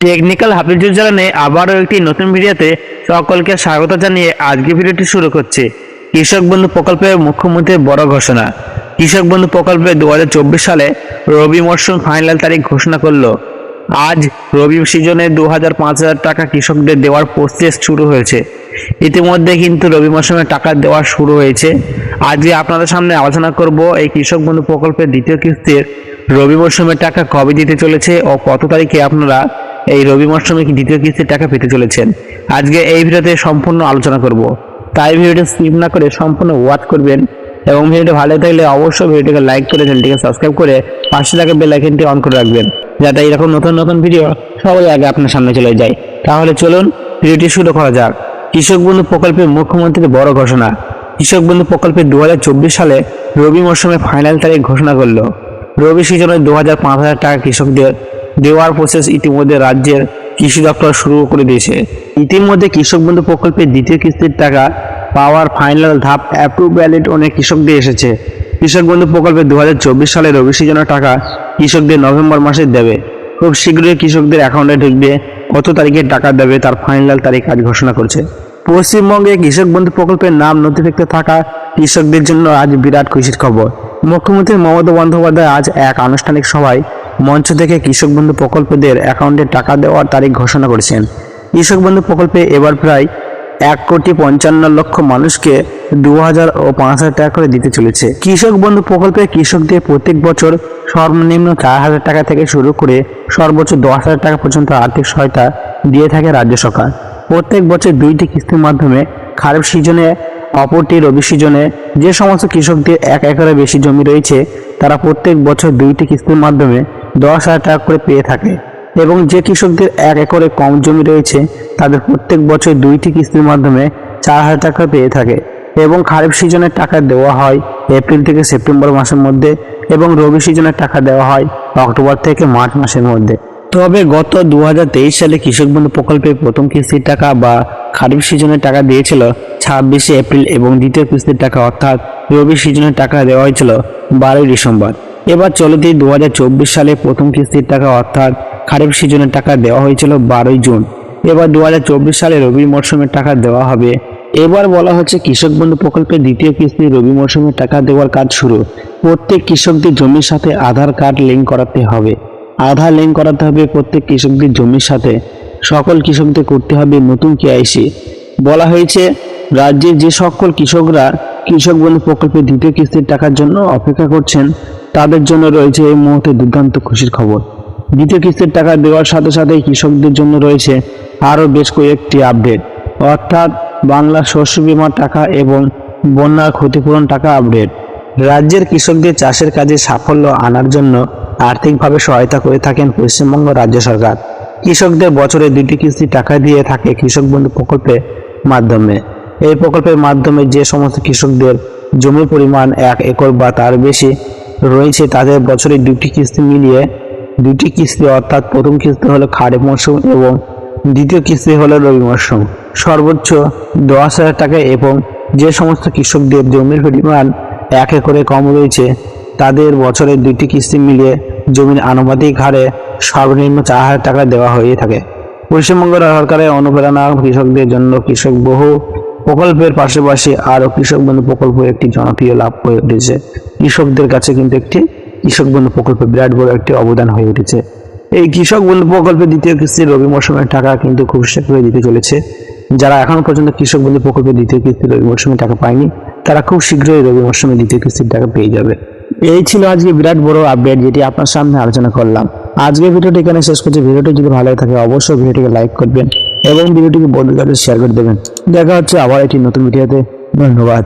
Technical Hafizur চ্যানেলে আবারও একটি নতুন ভিডিওতে সকলকে স্বাগত জানিয়ে আজকে ভিডিওটি শুরু করছি। কৃষক বন্ধু প্রকল্পে মুখ্যমন্ত্রীর বড় ঘোষণা। কৃষক বন্ধু প্রকল্পে দু হাজার চব্বিশ সালে রবি মরশুম ফাইনাল তারিখ ঘোষণা করল। আজ রবি সিজনে দু হাজার পাঁচ হাজার টাকা কৃষকদের দেওয়ার প্রসেস শুরু হয়েছে। ইতিমধ্যে কিন্তু রবি মরশুমে টাকা দেওয়া শুরু হয়েছে। আজকে আপনাদের সামনে আলোচনা করব এই কৃষক বন্ধু প্রকল্পের দ্বিতীয় কিস্তির রবি মরশুমের টাকা কবে দিতে চলেছে ও কত তারিখে আপনারা এই রবি মরশুমে দ্বিতীয় কিস্তির টাকা পেতে চলেছেন? আজকে এই ভিডিওতে সম্পূর্ণ আলোচনা করব। তাই ভিডিওটি স্কিপ না করে সম্পূর্ণ ওয়াচ করবেন এবং ভিডিওটি ভালো থাকলে অবশ্যই ভিডিওটিকে লাইক করে চ্যানেলটিকে সাবস্ক্রাইব করে পাশে থাকা বেল আইকনটি অন করে রাখবেন, যাতে এরকম নতুন নতুন ভিডিও সবাই আগে আপনার সামনে চলে যায়। তাহলে চলুন ভিডিওটি শুরু করা যাক। কৃষক বন্ধু প্রকল্পে মুখ্যমন্ত্রীর বড় ঘোষণা। কৃষক বন্ধু প্রকল্পে দু সালে রবি মরশুমে ফাইনাল তারিখ ঘোষণা করল। রবি সিজনে দু হাজার পাঁচ হাজার টাকা কৃষকদের দেওয়ার প্রসেস ইতিমধ্যে রাজ্যের কৃষি দপ্তর শুরু করে দিয়েছে। ইতিমধ্যে কৃষক বন্ধু প্রকল্পের দ্বিতীয় কিস্তির টাকা পাওয়ার ফাইনাল ধাপ অ্যাপ্রুভ ব্যালেট অনেক কৃষকদের এসেছে। কৃষক বন্ধু প্রকল্পে দু সালে রবি সিজনের টাকা কৃষকদের নভেম্বর মাসে দেবে। খুব শীঘ্রই কৃষকদের অ্যাকাউন্টে ঢুকবে, কত তারিখে টাকা দেবে তার ফাইনাল তারিখ আজ ঘোষণা করছে। পশ্চিমবঙ্গে কৃষক বন্ধু প্রকল্পের নাম নথিভুক্ত থাকা কৃষকদের জন্য আজ বিরাট খুশির খবর। মুখ্যমন্ত্রী মমতা বন্দ্যোপাধ্যায় আজ এক আনুষ্ঠানিক সভায় মঞ্চ থেকে কৃষক বন্ধু প্রকল্পদের অ্যাকাউন্টে টাকা দেওয়ার তারিখ ঘোষণা করেছেন। কৃষক বন্ধু প্রকল্পে এবার প্রায় এক কোটি পঞ্চান্ন লক্ষ মানুষকে দু হাজার ও পাঁচ হাজার টাকা করে দিতে চলেছে। কৃষক বন্ধু প্রকল্পে কৃষকদের প্রত্যেক বছর সর্বনিম্ন চার হাজার টাকা থেকে শুরু করে সর্বোচ্চ দশ হাজার টাকা পর্যন্ত আর্থিক সহায়তা দিয়ে থাকে রাজ্য সরকার। প্রত্যেক বছর দুইটি কিস্তির মাধ্যমে খারিফ সিজনে অপরটি রবি সিজনে যে সমস্ত কৃষকদের এক একরে বেশি জমি রয়েছে, তারা প্রত্যেক বছর দুইটি কিস্তির মাধ্যমে দশ হাজার টাকা করে পেয়ে থাকে। এবং যে কৃষকদের এক একরে কম জমি রয়েছে, তাদের প্রত্যেক বছর দুইটি কিস্তির মাধ্যমে চার হাজার টাকা পেয়ে থাকে। এবং খারিফ সিজনের টাকা দেওয়া হয় এপ্রিল থেকে সেপ্টেম্বর মাসের মধ্যে এবং রবি সিজনের টাকা দেওয়া হয় অক্টোবর থেকে মার্চ মাসের মধ্যে। তবে গত দু হাজার তেইশ সালে কৃষক বন্ধু প্রকল্পে প্রথম কিস্তির টাকা বা খারিফ সিজনের টাকা দিয়েছিল ছাব্বিশে এপ্রিল এবং দ্বিতীয় কিস্তির টাকা অর্থাৎ রবি সিজনের টাকা দেওয়া হয়েছিল বারোই ডিসেম্বর। এবার চলতি দু হাজার চব্বিশ সালে প্রথম কিস্তির টাকা অর্থাৎ খারিফ সিজনের টাকা দেওয়া হয়েছিল বারোই জুন। এবার দু হাজার চব্বিশ সালে রবি মরশুমের টাকা দেওয়া হবে। এবার বলা হচ্ছে কৃষক বন্ধু প্রকল্পের দ্বিতীয় কিস্তি রবি মরশুমে টাকা দেওয়ার কাজ শুরু। প্রত্যেক কৃষকদের জমির সাথে আধার কার্ড লিঙ্ক করাতে হবে। আধার লিঙ্ক করাতে হবে প্রত্যেক কৃষকদের জমির সাথে। সকল কৃষকদের করতে হবে নতুন কেআইসি বলা হয়েছে, রাজ্যের যে সকল কৃষকরা কৃষক বন্ধু প্রকল্পের দ্বিতীয় কিস্তির টাকার জন্য অপেক্ষা করছেন তাদের জন্য রয়েছে এই মুহূর্তে দুর্দান্ত খুশির খবর। দ্বিতীয় কিস্তির টাকা দেওয়ার সাথে সাথে কৃষকদের জন্য রয়েছে আরও বেশ কয়েকটি আপডেট। অর্থাৎ বাংলা শস্য বিমার টাকা এবং বন্যার ক্ষতিপূরণ টাকা আপডেট। রাজ্যের কৃষকদের চাষের কাজে সাফল্য আনার জন্য আর্থিকভাবে সহায়তা করে থাকেন পশ্চিমবঙ্গ রাজ্য সরকার। কৃষকদের বছরে দুটি কিস্তি টাকা দিয়ে থাকে কৃষক বন্ধু প্রকল্পের মাধ্যমে। এই প্রকল্পের মাধ্যমে যে সমস্ত কৃষকদের জমির পরিমাণ এক একর বা তার বেশি রয়েছে তাদের বছরে দুটি কিস্তি মিলিয়ে দুটি কিস্তি, অর্থাৎ প্রথম কিস্তি হলো খারিফ মরশুম এবং দ্বিতীয় কিস্তি হলো রবি মরশুম সর্বোচ্চ দশ হাজার টাকা এবং যে সমস্ত কৃষকদের জমির পরিমাণ এক একরে কম রয়েছে, তাদের বছরে দুটি কিস্তি মিলিয়ে জমির আনুপাতিক হারে সর্বনিম্ন চার হাজার টাকা দেওয়া হয়ে থাকে। পশ্চিমবঙ্গ সরকারের অনুপ্রেরণা কৃষকদের জন্য কৃষক বহু প্রকল্পের পাশাপাশি আরও কৃষক বন্ধু প্রকল্প একটি জনপ্রিয় লাভ হয়ে উঠেছে। কৃষকদের কাছে কিন্তু একটি কৃষক বন্ধু প্রকল্প বিরাট বড় একটি অবদান হয়ে উঠেছে। এই কৃষক বন্ধু প্রকল্পের দ্বিতীয় কিস্তির রবি মৌসুমের টাকা কিন্তু খুব শীঘ্রই দিতে চলেছে। যারা এখনও পর্যন্ত কৃষক বন্ধু প্রকল্পের দ্বিতীয় কিস্তির রবি মৌসুমে টাকা পায়নি, তারা খুব শীঘ্রই রবি মৌসুমে দ্বিতীয় কিস্তির টাকা পেয়ে যাবে। এই ছিল আজকে বিরাট বড় আপডেট যেটি আপনার সামনে আলোচনা করলাম। আজকে ভিডিওটি এখানে শেষ করছি। ভিডিওটি যদি ভালো থাকে অবশ্যই ভিডিওটিকে লাইক করবেন। এবং ভিডিওটিকে বন্ধুদের শেয়ার করে দেবেন। দেখা হচ্ছে আবার একটি নতুন ভিডিওতে ধন্যবাদ।